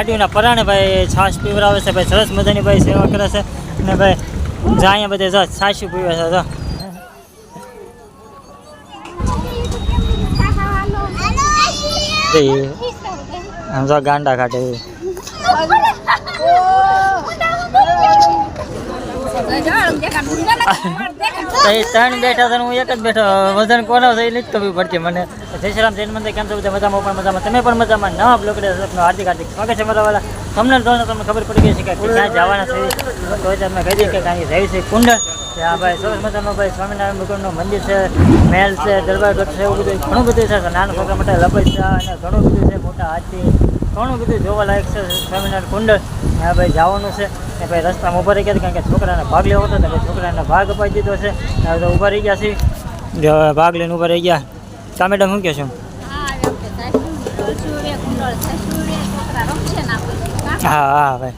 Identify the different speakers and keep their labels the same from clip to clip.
Speaker 1: ગાડીઓના પરાણે ભાઈ છાશ પીવડાવે છે ભાઈ સરસ મજાની ભાઈ સેવા કરે છે. અને ભાઈ જા અહીંયા બધે જો છાશ પીવે છે જો. આમ જો ગાંડા કાઢે એ. તો એ ત્રણ બેઠા છે હું એક જ બેઠો. વજન કોનો છે એ નથી ખબર પડતી મને. જય શ્રી રામ જૈન મંદિર કેમ છો બધા? મજામાં? પણ મજામાં. તમે પણ મજામાં? નવા બ્લોગ હાર્દિક હાર્દિક સ્વાગત છે મારા વાળા. તમને જોઈને તમને ખબર પડી ગઈ છે કે ક્યાં જવાના છે. તો અમે કહી દઈએ કે કાંઈ રહી છે કુંડ કે આ ભાઈ સરસ મજાનો ભાઈ સ્વામિનારાયણ ભગવાનનું મંદિર છે મહેલ છે દરબાર ગઢ છે એવું બધું. ઘણું બધું છે. નાના છોકરા માટે લપસ્યા અને ઘણું બધું છે મોટા હાથી ઘણું બધું જોવાલાયક છે. સ્વામિનારાયણ કુંડ. ત્યાં ભાઈ જવાનું છે. એ ભાઈ રસ્તામાં ઊભા રહી ગયા કારણ કે છોકરાને ભાગ લેવો હતો તો છોકરાને ભાગ અપાઈ દીધો છે. હવે તો ઊભા રહી ગયા છે જો ભાગ લઈને ઊભા રહી ગયા. કા મેડમ શું કહો છો? હા હા? ભાઈ.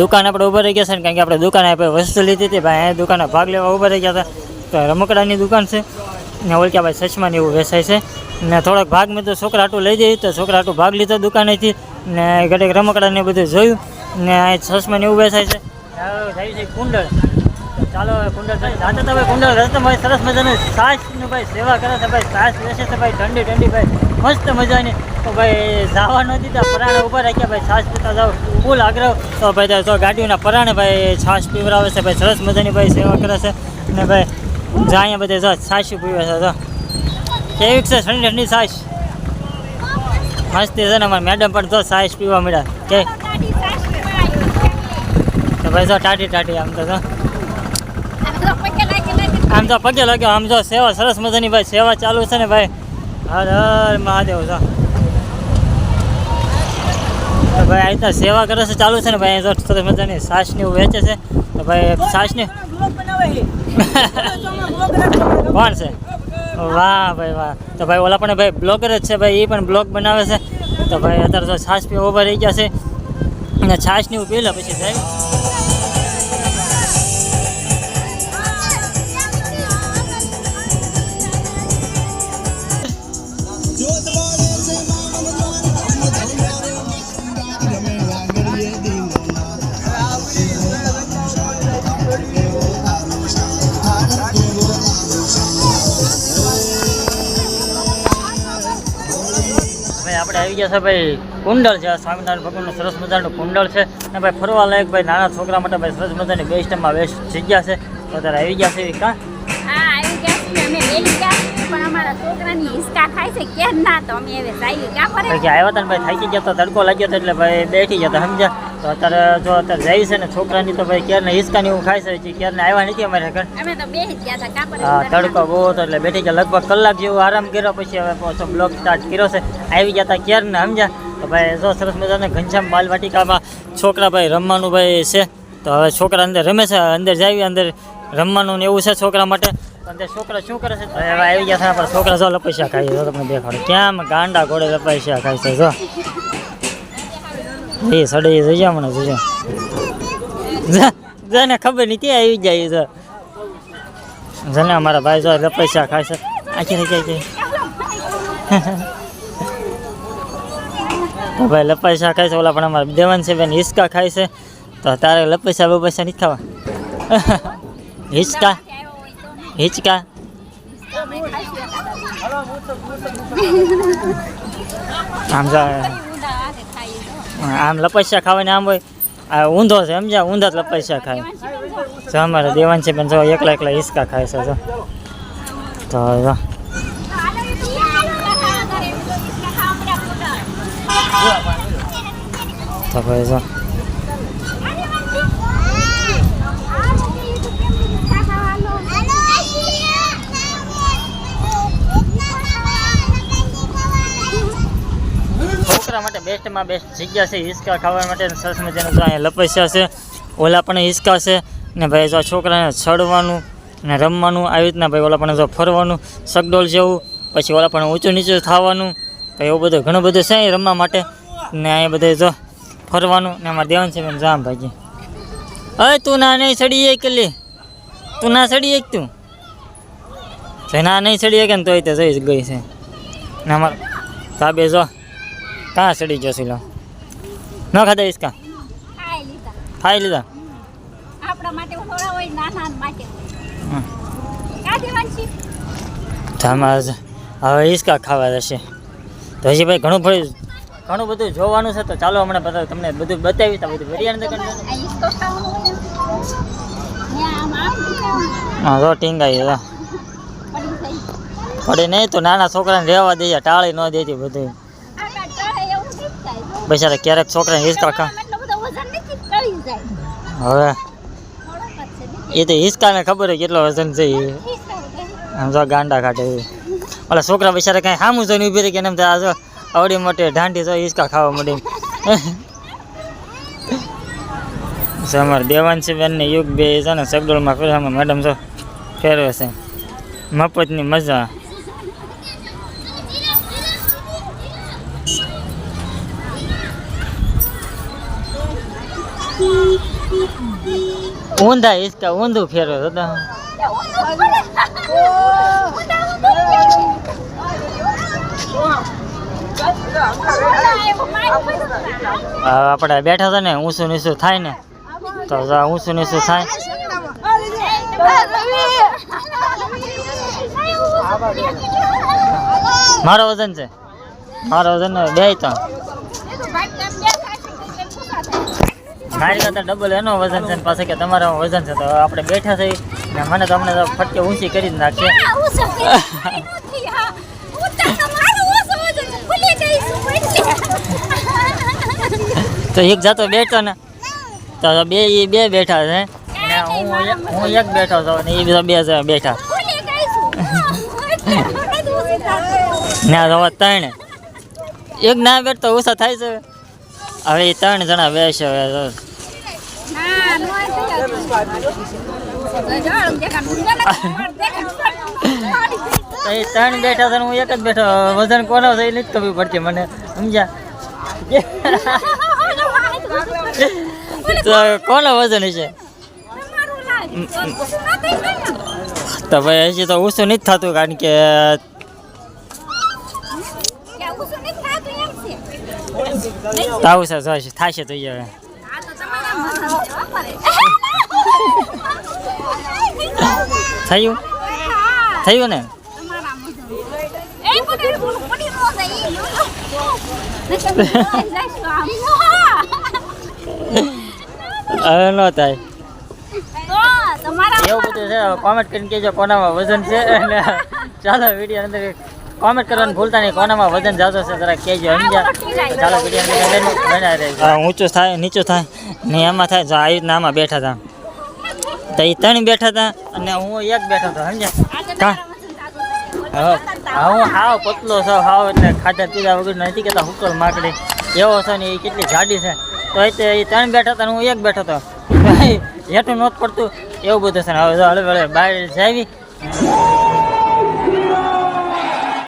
Speaker 1: દુકાન આપણે ઊભા રહી ગયા છે કારણ કે આપણે દુકાને વસ્તુ લીધી હતી ભાઈ દુકાને ભાગ લેવા ઊભા રહી ગયા હતા. તો રમકડાની દુકાન છે. ને ઓળખ્યા ભાઈ સચમાની એવું વેચાય છે. ને થોડોક ભાગ મેં તો છોકરા હાટું લઈ જઈ તો છોકરા હાટું ભાગ લીધો દુકાનેથી ને ઘટેક રમકડાને બધું જોયું. ને અહીં સચમાની એવું વેચાય છે. હવે છે કુંડળ. ચાલો કુંડળ થઈ જાતે તો ભાઈ કુંડળ રસ્તા ભાઈ સરસ મજાનું સાસનું ભાઈ સેવા કરે છે ભાઈ. સાસ વેચે છે ભાઈ, ઠંડી ઠંડી ભાઈ. મસ્ત મજાની. તો ભાઈ જવા ન દીધા, પરાણે ઊભા રાખ્યા ભાઈ. છાશ પીતા જાઓ. ફૂલ આગ્રહ. તો ભાઈ તો ગાડીઓના પરાણે ભાઈ છાશ પીવડાવે છે ભાઈ. સરસ મજાની ભાઈ સેવા કરે છે. ને ભાઈ જા અહીંયા બધે જો, છાશ પીવે છે તો કેવીક છે, ઠંડી ઠંડી છાશ? મસ્તી છે ને અમારે મેડમ પણ જો છાશ પીવા મળ્યા. કે? ભાઈ જો ટાટી ટાટી આમ તો આમ તો પગે લાગ્યો, આમ જો સેવા, સરસ મજાની ભાઈ સેવા ચાલુ છે ને ભાઈ. હર હર મહાદેવ, જો. તો ભાઈ અહીં તો સેવા કરે છે ચાલુ છે ને ભાઈ અહીં જો સરસ મજાની છાશની એવું વેચે છે. તો ભાઈ છાશની કોણ છે? વાહ ભાઈ વાહ. તો ભાઈ ઓલા પણ ભાઈ બ્લોગર જ છે ભાઈ એ પણ બ્લોગ બનાવે છે. તો ભાઈ અત્યારે તો છાશ પી ઊભા રહી ગયા છે. અને છાશની એવું પી લે પછી જાય. ભાઈ આપણે આવી ગયા છે ભાઈ કુંડળ છે. સ્વામિનારાયણ ભગવાનનું સરસ મજાનું કુંડળ છે. અને ભાઈ ફરવા લાયક ભાઈ નાના છોકરા માટે ભાઈ સરસ મજાની બેસ્ટમાં બેસ્ટ જગ્યા છે. તો અત્યારે આવી ગયા છે
Speaker 2: છે. કે
Speaker 1: આવ્યા હતા ભાઈ? થાકી ગયા તો તડકો લાગ્યો હતો એટલે ભાઈ બેઠી ગયા હતા સમજ્યા? તો અત્યારે જો અત્યારે જાય છે ને છોકરાની તો ભાઈ ક્યારને એવું ખાય છે હજી ક્યારને આવ્યા નથી અમારે
Speaker 2: પડે
Speaker 1: હા તડકો બહુ હતો એટલે બેઠી ગયા. લગભગ કલાક જેવું આરામ કર્યો પછી હવે પાછો બ્લોક સ્ટાર્ટ કર્યો છે. આવી ગયા હતા ક્યારને સમજ્યા? તો ભાઈ જો સરસ મજાના ઘનશ્યામ બાલવાટિકામાં છોકરા ભાઈ રમવાનું ભાઈ છે. તો હવે છોકરા અંદર રમે છે અંદર જાવી અંદર રમવાનું ને એવું છે છોકરા માટે. અંદર છોકરા શું કરે છે? હવે આવી ગયા છે છોકરા જો લપસ્યા ખાઈ જો તમને દેખાડો. ક્યાં ગાંડા ઘોડે લપસ્યા ખાય છે જો. એ સડે જઈ જા મને જોજો. ને ખબર નહીં ત્યાં આવી જાય છે જને અમારા ભાઈ જો પૈસા ખાય છે. આખી રહી જાય તો ભાઈ લપાઈસા ખાય છે, ઓલા પણ અમારા દેવાન છે બેન હિસકા ખાય છે. તો તારે લપસ્યા પૈસા નહીં ખાવા હિચકા હિચકા. આમ જો. આમ લપસ્યા ખાવાની આમ હોય, આ ઊંધો છે, સમજ્યા? ઊંધા જ લપસ્યા ખાય. જો અમારે દેવાન છે બેન જો એકલા એકલા હિસકા ખાય છે તો જો. તો ભાઈ જો. બેસ્ટમાં બેસ્ટ જગ્યા છે હિસકા ખાવા માટે સરસ મજાનું જો અહીંયા લપસ્યા છે. ઓલા પણ હિસકા છે ને ભાઈ જો છોકરાને ચડવાનું ને રમવાનું આવી રીતના ભાઈ ઓલા પણ જો ફરવાનું, સગડોળ જેવું, પછી ઓલા પણ ઊંચું નીચું થવાનું ભાઈ એવું બધું ઘણું બધું છે અહીં રમવા માટે. ને અહીંયા બધે જો ફરવાનું ને અમારે દેવાન છે બેન જામ ભાઈ અરે તું ના નહીં ચડી એક લે. તું ના ચડી એક તું. તો ના નહીં ચડી એક ને તોય તે જઈ ગઈ છે. ને અમારે તાબે જો કાં ચડી ગયો લો ન ખાધા ઈસકા
Speaker 2: ખાઈ લીધા
Speaker 1: તો હવે ઈસકા ખાવા જશે તો હજી ભાઈ ઘણું બધું ઘણું બધું જોવાનું છે તો ચાલો હમણાં બધા તમને બધું બતાવી તા બધું બરિયાની દુકાન હા જો ટીંગાઈ હતા
Speaker 2: પડી
Speaker 1: પડે નહીં તો નાના છોકરાને રહેવા દઈએ ટાળી ન દેતી બધું
Speaker 2: આકા ચડે એવું નથી થાય
Speaker 1: બિચારા ક્યારેક છોકરાને હિસકા ખા હવે? એ તો હિસકાને ખબર હોય કેટલો વજન છે એ.
Speaker 2: હિસકો વગર.
Speaker 1: આમ જો ગાંડા કાઢે ઓલા છોકરા બિચારા કાંઈ સામું જોઈને ઊભી રહી કે એમ થાય જો આવડી મોટી ઢાંઢી જો હિસકા ખાવા મળી અમારે દેવાંશી બેન ને યુગ બે છે ને સગડોળમાં ફેરવામાં મેડમ જો ફેરવે છે. મફતની મજા. ઊંધા હિસકા ઊંધું ફેરો હતો. આપણે બેઠા હતા ને, ઊંચું નીચું થાય ને, તો ઊંચું નીચું થાય. મારો વજન છે. મારો વજન બે તો મારી કરતા ડબલ એનો વજન છે પાસે કે તમારો વજન છે તો આપણે બેઠા છે ને મને તો અમને તો ફટકે ઊંચી કરી જ નાખશે. તો એક જાતો બેઠો ને. તો બે એ બે બેઠા છે. ને હું હું એક બેઠો છું ને એ બધા બે છે. બેઠા ના રવા ત્રણ. એક ના બેઠતો ઓછા થાય છે. હવે એ ત્રણ જણા બેસે હવે એ ત્રણ બેઠા છે હું એક જ બેઠો વજન કોનો છે એ નથી ખબર પડતી મને સમજ્યા? તો કોનો વજન છે તો ભાઈ હજી તો ઓછું નથી થતું કારણ કે આવું છે જોઈશ થશે તો હવે. થયું? થયું ને? હવે ન થાય. એવું બધું છે કોમેન્ટ કરીને કહેજો કોનામાં વજન છે અને ચાલો વીડિયો અંદર કોમેન્ટ કરવાનું ભૂલતા નહીં. કોનામાં વજન જાતો છે જરા કહેજો. સમજ્યા? ચાલો વીડિયો બનાવી રહી ઊંચું થાય નીચું થાય. ને એમાં થાય જો આવી રીતના આમાં બેઠા હતા. તો એ ત્રણ બેઠા હતા અને હું એક બેઠો હતો સમજ્યા? હા. હાવ પતલો છો હાવ એટલે ખાધા પીધા વગર નથી કહેતા હુકલ માકડી. એવો છે ને એ કેટલી જાડી છે. તો એ તે ત્રણ બેઠા હતા હું એક બેઠો હતો. હેઠું નહોતું પડતું એવું બધું છે ને. હવે જો હળવે હળવે બહાર જાવી